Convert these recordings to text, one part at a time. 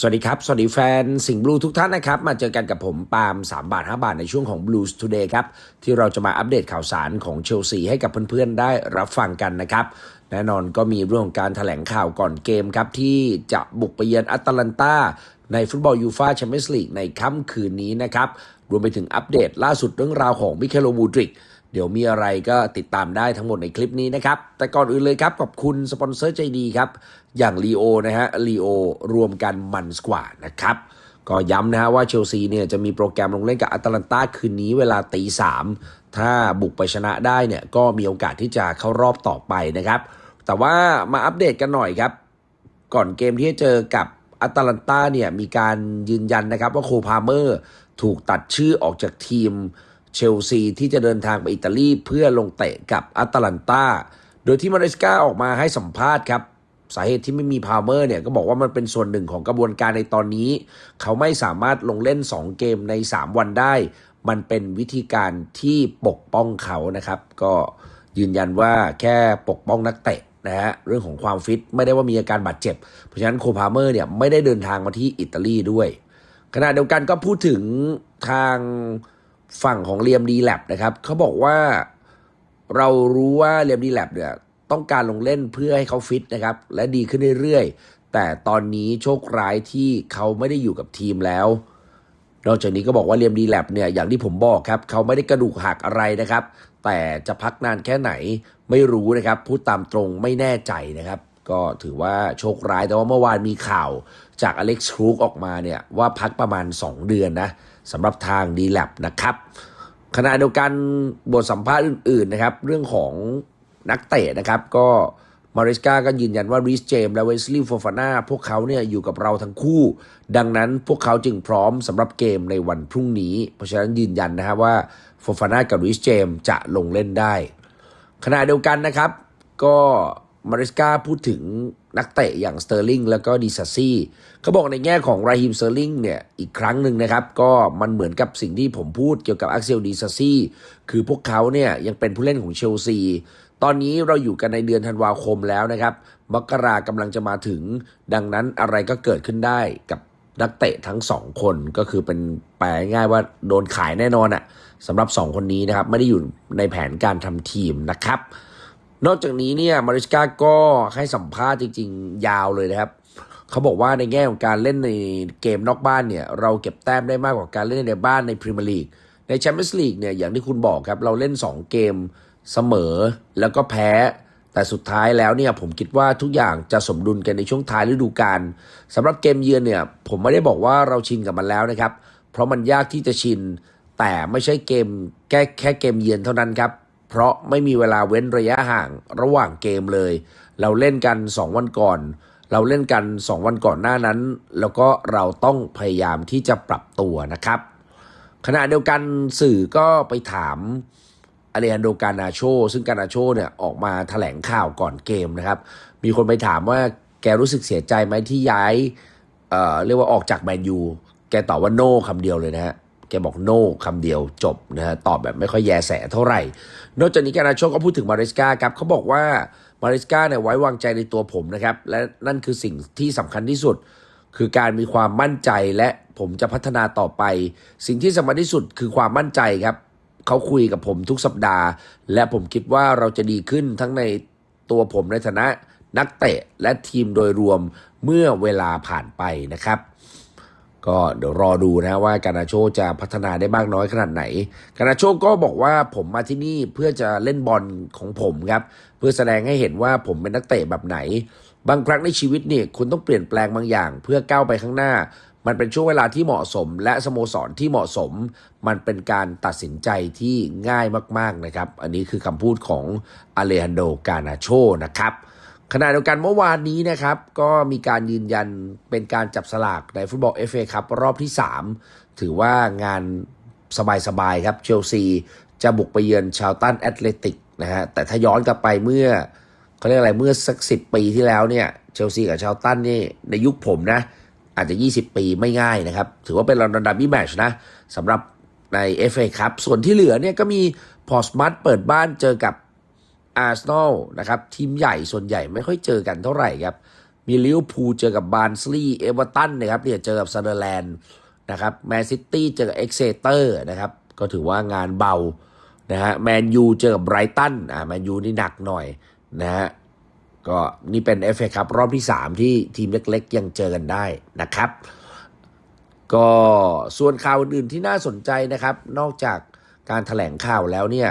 สวัสดีครับ สวัสดีแฟนสิงห์บลูทุกท่านนะครับ มาเจอกันกับผมปาล์ม3 บาท 5 บาทในช่วงของ Blues Today ครับ ที่เราจะมาอัปเดตข่าวสารของเชลซีให้กับเพื่อนๆ ได้รับฟังกันนะครับ แน่นอนก็มีเรื่องของการถแถลงข่าวก่อนเกมครับ ที่จะบุกไปเยือนอัตแลนตาในฟุตบอลยูฟาแชมเปี้ยนส์ลีกในค่ำคืนนี้นะครับ รวมไปถึงอัปเดตล่าสุดเรื่องราวของมิเคลโลบูดริก เดี๋ยวมีอะไรก็ติดตามได้ทั้งหมดในคลิปนี้นะครับ แต่ก่อนอื่นเลยครับ ขอบคุณสปอนเซอร์ใจดีครับ อย่างลีโอนะฮะลีโอรวมกันมันสกว่านะครับก็ย้ำนะฮะว่าเชลซีเนี่ยจะมีโปรแกรมลงเล่นกับอัตแลนตาคืนนี้เวลาตีสามถ้าบุกไปชนะได้เนี่ยก็มีโอกาสที่จะเข้ารอบต่อไปนะครับ แต่ว่ามาอัปเดตกันหน่อยครับ ก่อนเกมที่จะเจอกับอัตแลนตาเนี่ยมีการยืนยันนะครับว่าโคพาเมอร์ถูกตัดชื่อออกจากทีม เชลซีที่จะเดินทางไปอิตาลีเพื่อลงเตะกับอัตแลนตาโดยที่มาริสกาออกมาให้สัมภาษณ์ครับสาเหตุที่ไม่มีพาวเมอร์เนี่ยก็บอกว่ามันเป็นส่วนหนึ่งของกระบวนการในตอนนี้ เขาไม่สามารถลงเล่น 2 เกมใน 3 วันได้ มันเป็นวิธีการที่ปกป้องเขานะครับ ก็ยืนยันว่าแค่ปกป้องนักเตะนะฮะเรื่องของความฟิตไม่ได้ว่ามีอาการบาดเจ็บ เพราะฉะนั้นโคพาเมอร์เนี่ยไม่ได้เดินทางมาที่อิตาลีด้วย ขณะเดียวกันก็พูดถึงทาง ฝั่งของเรียมดีแลบนะครับเขาบอกว่าเรารู้ว่าเรียมดีแลบเนี่ยต้องการลงเล่นเพื่อให้เขาฟิตนะครับ และดีขึ้นเรื่อยๆ แต่ตอนนี้โชคร้ายที่เขาไม่ได้อยู่กับทีมแล้ว นอกจากนี้ก็บอกว่าเรียมดีแลบเนี่ยอย่างที่ผมบอกครับ เขาไม่ได้กระดูกหักอะไรนะครับ แต่จะพักนานแค่ไหนไม่รู้นะครับพูดตามตรงไม่แน่ใจนะครับ ก็ถือว่าโชคร้ายแต่ว่าเมื่อวานมีข่าวจากอเล็กซ์ครูกออกมาเนี่ยว่าพักประมาณ 2 เดือนนะ สำหรับทางดีแลบนะครับขณะเดียวกันบทสัมภาษณ์อื่นๆนะครับ เรื่องของนักเตะนะครับ ก็มาริสกาก็ยืนยันว่าริสเจมและเวสลีย์โฟฟาน่าพวกเขาเนี่ยอยู่กับเราทั้งคู่ ดังนั้นพวกเขาจึงพร้อมสำหรับเกมในวันพรุ่งนี้ เพราะฉะนั้นยืนยันนะครับว่าโฟฟาน่ากับริสเจมจะลงเล่นได้ ขณะเดียวกันนะครับ ก็ มาริสกาพูดถึงนักเตะอย่างสเตอร์ลิงแล้วก็ดิซาซี่เขาบอกในแง่ของราฮิมสเตอร์ลิงเนี่ยอีกครั้งหนึ่งนะครับ ก็มันเหมือนกับสิ่งที่ผมพูดเกี่ยวกับอักเซลดิซาซี่คือพวกเขาเนี่ยยังเป็นผู้เล่นของเชลซีตอนนี้เราอยู่กันในเดือนธันวาคมแล้วนะครับ มกรากำลังจะมาถึง ดังนั้นอะไรก็เกิดขึ้นได้กับนักเตะทั้งสองคนก็คือเป็นแปลง่ายว่าโดนขายแน่นอนอะสำหรับสองคนนี้นะครับ ไม่ได้อยู่ในแผนการทำทีมนะครับ นอกจากนี้เนี่ยมาริสกาก็ให้สัมภาษณ์จริง ๆ ยาวเลยนะครับเขาบอกว่าในแง่ของการเล่นในเกมนอกบ้านเนี่ย เราเก็บแต้มได้มากกว่าการเล่นในบ้านในพรีเมียร์ลีกในแชมเปี้ยนส์ลีกเนี่ยอย่างที่คุณบอกครับ เราเล่น 2 เกมเสมอแล้วก็แพ้แต่สุดท้ายแล้วเนี่ยผมคิดว่าทุกอย่างจะสมดุลกันในช่วงท้ายฤดูกาลสำหรับเกมเยือนเนี่ย ผมไม่ได้บอกว่าเราชินกับมันแล้วนะครับ เพราะมันยากที่จะชิน แต่ไม่ใช่เกมแค่แค่เกมเยือนเท่านั้นครับ เพราะไม่มีเวลาเว้นระยะห่างระหว่างเกมเลย เราเล่นกัน 2 วันก่อน เราเล่นกัน 2 วันก่อนหน้านั้น แล้วก็เราต้องพยายามที่จะปรับตัวนะครับ ขณะเดียวกันสื่อก็ไปถามอเลฮันโดกานาโช ซึ่งกานาโชเนี่ยออกมาถแถลงข่าวก่อนเกมนะครับ มีคนไปถามว่าแกรู้สึกเสียใจไหมที่ย้ายเเรียกว่าออกจากแมนยู แกตอบว่าโน่คำเดียวเลยนะฮะ แกบอกโน่คำเดียวจบนะฮะตอบแบบไม่ค่อยแยแสเท่าไหร่ นอกจากนี้กานาโชก็พูดถึงมาริสกาครับเขาบอกว่ามาริสกาเนี่ยไว้วางใจในตัวผมนะครับ และนั่นคือสิ่งที่สำคัญที่สุด คือการมีความมั่นใจและผมจะพัฒนาต่อไป สิ่งที่สำคัญที่สุดคือความมั่นใจครับเขาคุยกับผมทุกสัปดาห์ และผมคิดว่าเราจะดีขึ้นทั้งในตัวผมในฐานะนักเตะและทีมโดยรวมเมื่อเวลาผ่านไปนะครับ ก็เดี๋ยวรอดูนะว่าการนาโชจะพัฒนาได้มากน้อยขนาดไหน การนาโชก็บอกว่าผมมาที่นี่เพื่อจะเล่นบอลของผมครับ เพื่อแสดงให้เห็นว่าผมเป็นนักเตะแบบไหน บางครั้งในชีวิตนี่คุณต้องเปลี่ยนแปลงบางอย่าง เพื่อก้าวไปข้างหน้า มันเป็นช่วงเวลาที่เหมาะสม และสโมสรที่เหมาะสม มันเป็นการตัดสินใจที่ง่ายมากๆนะครับ อันนี้คือคำพูดของอเลฮันโด กานาโชนะครับ ขณะเดียวกันเมื่อวานนี้นะครับ ก็มีการยืนยันเป็นการจับสลากในฟุตบอล FA ครับรอบที่ 3 ถือว่างานสบายๆครับเชลซีจะบุกไปเยือนชาวตันแอตเลติกนะฮะแต่ถ้าย้อนกลับไปเมื่อเขาเรียกอะไรเมื่อสักสิปีที่แล้วเนี่ยเชลซีกับชาวตันนี่ในยุคผมนะ อาจจะ 20 ปีไม่ง่ายนะครับ ถือว่าเป็นลอนดอนดับบี้แมชนะสำหรับใน FA ครับส่วนที่เหลือเนี่ยก็มีพอสมัตเปิดบ้านเจอกับ อาร์เซนอลนะครับทีมใหญ่ส่วนใหญ่ไม่ค่อยเจอกันเท่าไหร่ครับ มีลิเวอร์พูลเจอกับบาร์นสลีย์เอเวอร์ตันนะครับเนี่ยเจอกับซันเดอร์แลนด์นะครับแมนซิตี้เจอกับเอ็กเซเตอร์นะครับก็ถือว่างานเบานะฮะแมนยูเจอกับไบรตันอ่าแมนยูนี่หนักหน่อยนะฮะก็นี่เป็นเอฟเอครับรอบที่ 3 ที่ทีมเล็กๆ ยังเจอกันได้นะครับ ก็ส่วนข่าวอื่นที่น่าสนใจนะครับ นอกจากการถแถลงข่าวแล้วเนี่ย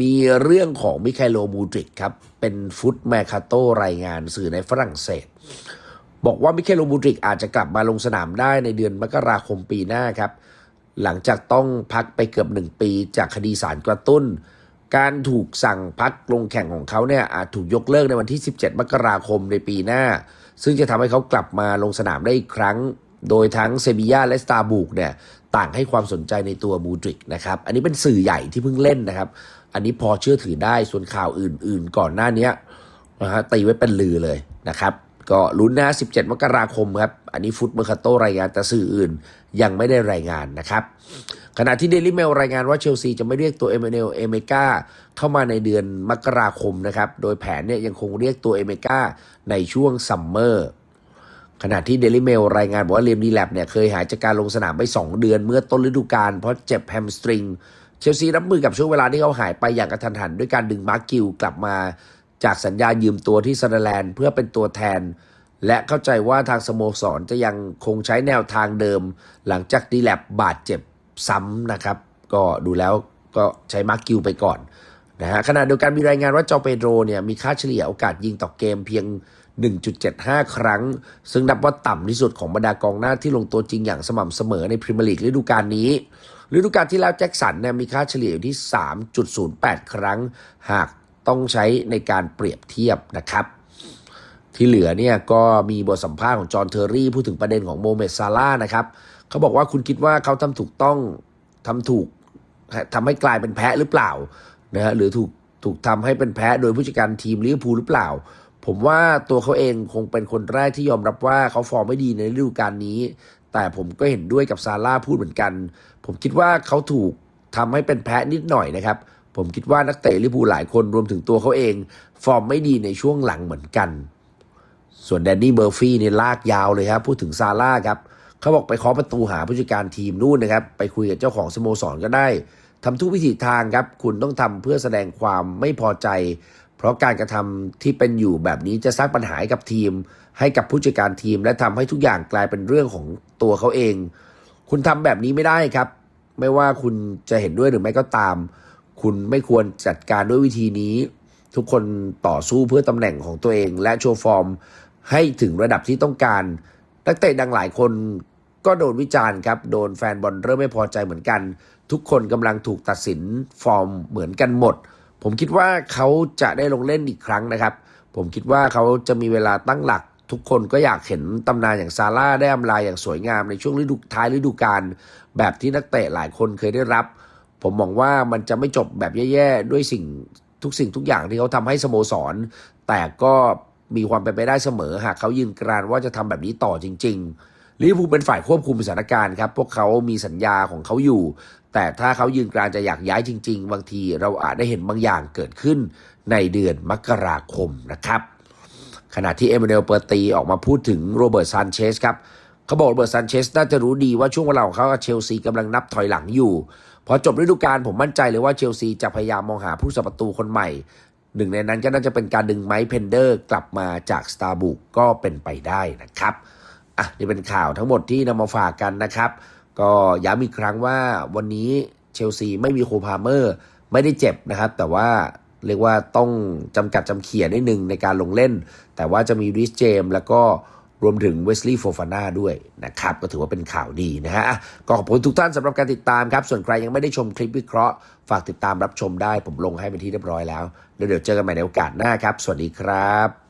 มีเรื่องของมิคาโลมูดริกครับ เป็นฟุตแมคคาโตรายงานสื่อในฝรั่งเศส บอกว่ามิเคลโลมูดริกอาจจะกลับมาลงสนามได้ในเดือนมกราคมปีหน้าครับ หลังจากต้องพักไปเกือบหนึ่งปีจากคดีสารกระตุ้น การถูกสั่งพักลงแข่งของเขาเนี่ยอาจถูกยกเลิกในวันที่ 17 มกราคมในปีหน้า ซึ่งจะทำให้เขากลับมาลงสนามได้อีกครั้ง โดยทั้งเซบียาและสตาร์บุกเนี่ย ต่างให้ความสนใจในตัวมูดริกนะครับ อันนี้เป็นสื่อใหญ่ที่เพิ่งเล่นนะครับ อันนี้พอเชื่อถือได้ส่วนข่าวอื่น ๆ ก่อนหน้านี้นะฮะตีไว้เป็นลือเลยนะครับ ก็ลุ้นนะ17 มกราคมครับ อันนี้ฟุตเมอร์คาโตรายงานแต่สื่ออื่นยังไม่ได้รายงานนะครับ ขณะที่เดลิเมลรายงานว่าเชลซีจะไม่เรียกตัวเอเมเนลเอเมกาเข้ามาในเดือนมกราคมนะครับ โดยแผนเนี่ยยังคงเรียกตัวเอเมกาในช่วงซัมเมอร์ ขณะที่เดลิเมลรายงานบอกว่าเลียมดีแลบเนี่ยเคยหายจากการลงสนามไป 2 เดือนเมื่อต้นฤดูกาลเพราะเจ็บแฮมสตริง เชลซีรับมือกับช่วงเวลาที่เขาหายไปอย่างกระทันหัน ด้วยการดึงมาร์กิวกลับมาจากสัญญายืมตัวที่ซันเดอร์แลนด์เพื่อเป็นตัวแทน และเข้าใจว่าทางสโมสรจะยังคงใช้แนวทางเดิม หลังจากดีแลบบาดเจ็บซ้ำนะครับ ก็ดูแล้วก็ใช้มาร์กิวไปก่อนนะฮะขณะเดียวกันมีรายงานว่าจอเปโดรเนี่ยมีค่าเฉลี่ยโอกาสยิงต่อเกมเพียง 1.75 ครั้ง ซึ่งนับว่าต่ำที่สุดของบรรดากองหน้าที่ลงตัวจริงอย่างสม่ำเสมอในพรีเมียร์ลีกฤดูกาลนี้ฤดูกาลที่แล้วแจ็คสันเนี่ยมีค่าเฉลี่ยอยู่ที่ 3.08 ครั้ง หากต้องใช้ในการเปรียบเทียบนะครับ ที่เหลือเนี่ยก็มีบทสัมภาษณ์ของจอห์นเทอร์รี่พูดถึงประเด็นของโมเมดซาร่านะครับเขาบอกว่าคุณคิดว่าเขาทำถูกต้องทำถูกทำให้กลายเป็นแพ้หรือเปล่านะฮะหรือถูกถูกทำให้เป็นแพ้โดยผู้จัดการทีมลิเวอร์พูลหรือเปล่า ผมว่าตัวเขาเองคงเป็นคนแรกที่ยอมรับว่าเขาฟอร์มไม่ดีในฤดูกาลนี้ แต่ผมก็เห็นด้วยกับซาร่าพูดเหมือนกัน ผมคิดว่าเขาถูกทำให้เป็นแพ้นิดหน่อยนะครับ ผมคิดว่านักเตะลิเวอร์พูหลายคนรวมถึงตัวเขาเอง ฟอร์มไม่ดีในช่วงหลังเหมือนกัน ส่วนแดนนี่เบอร์ฟี่เนี่ยลากยาวเลยครับ พูดถึงซาร่าครับเขาบอกไปเคาะประตูหาผู้จัดการทีมนู่นนะครับ ไปคุยกับเจ้าของสโมสรก็ได้ทำทุกวิถีทางครับ คุณต้องทำเพื่อแสดงความไม่พอใจ เพราะการกระทำที่เป็นอยู่แบบนี้จะสร้างปัญหาให้กับทีม ให้กับผู้จัดการทีม และทำให้ทุกอย่างกลายเป็นเรื่องของตัวเขาเอง คุณทำแบบนี้ไม่ได้ครับ ไม่ว่าคุณจะเห็นด้วยหรือไม่ก็ตาม คุณไม่ควรจัดการด้วยวิธีนี้ ทุกคนต่อสู้เพื่อตำแหน่งของตัวเอง และโชว์ฟอร์ม ให้ถึงระดับที่ต้องการนักเตะดังหลายคนก็โดนวิจารณ์ครับโดนแฟนบอลเริ่มไม่พอใจเหมือนกัน ทุกคนกำลังถูกตัดสินฟอร์มเหมือนกันหมด ผมคิดว่าเขาจะได้ลงเล่นอีกครั้งนะครับ ผมคิดว่าเขาจะมีเวลาตั้งหลัก ทุกคนก็อยากเห็นตำนานอย่างซาร่าได้อำลาอย่างสวยงามในช่วงฤดูท้ายฤดูกาลแบบที่นักเตะหลายคนเคยได้รับ ผมมองว่ามันจะไม่จบแบบแย่ๆด้วยสิ่งทุกสิ่งทุกอย่างที่เขาทำให้สโมสร แต่ก็มีความเป็นไปได้เสมอหากเขายืนกรานว่าจะทำแบบนี้ต่อจริง ๆ ลิเวอร์พูลเป็นฝ่ายควบคุมสถานการณ์ครับ พวกเขามีสัญญาของเขาอยู่ แต่ถ้าเขายืนกรานจะอยากย้ายจริง ๆ บางทีเราอาจได้เห็นบางอย่างเกิดขึ้นในเดือนมกราคมนะครับ ขณะที่เอเมเนลเปอร์ตีออกมาพูดถึงโรเบิร์ตซานเชสครับเขาบอกโรเบิร์ตซานเชสน่าจะรู้ดีว่าช่วงเวลาของเขากับเชลซีกำลังนับถอยหลังอยู่ พอจบฤดูกาลผมมั่นใจเลยว่าเชลซีจะพยายามมองหาผู้สัประตูคนใหม่หนึ่งในนั้นก็น่าจะเป็นการดึงไมค์เพนเดอร์กลับมาจากสตาร์บุกก็เป็นไปได้นะครับ อะนี่เป็นข่าวทั้งหมดที่นำมาฝากกันนะครับ ก็ย้ำอีกครั้งว่าวันนี้เชลซีไม่มีโคพาเมอร์ ไม่ได้เจ็บนะครับ แต่ว่าเรียกว่าต้องจำกัดจำเขียนิดนึงในการลงเล่น แต่ว่าจะมีริสเจมส์แล้วก็รวมถึงเวสลีย์โฟฟาน่าด้วยนะครับ ก็ถือว่าเป็นข่าวดีนะฮะอะก็ขอบคุณทุกท่านสำหรับการติดตามครับ ส่วนใครยังไม่ได้ชมคลิปวิเคราะห์ ฝากติดตามรับชมได้ผมลงให้เป็นที่เรียบร้อยแล้วแล้วเดี๋ยวเจอกันใหม่ในโอกาสหน้าครับ สวัสดีครับ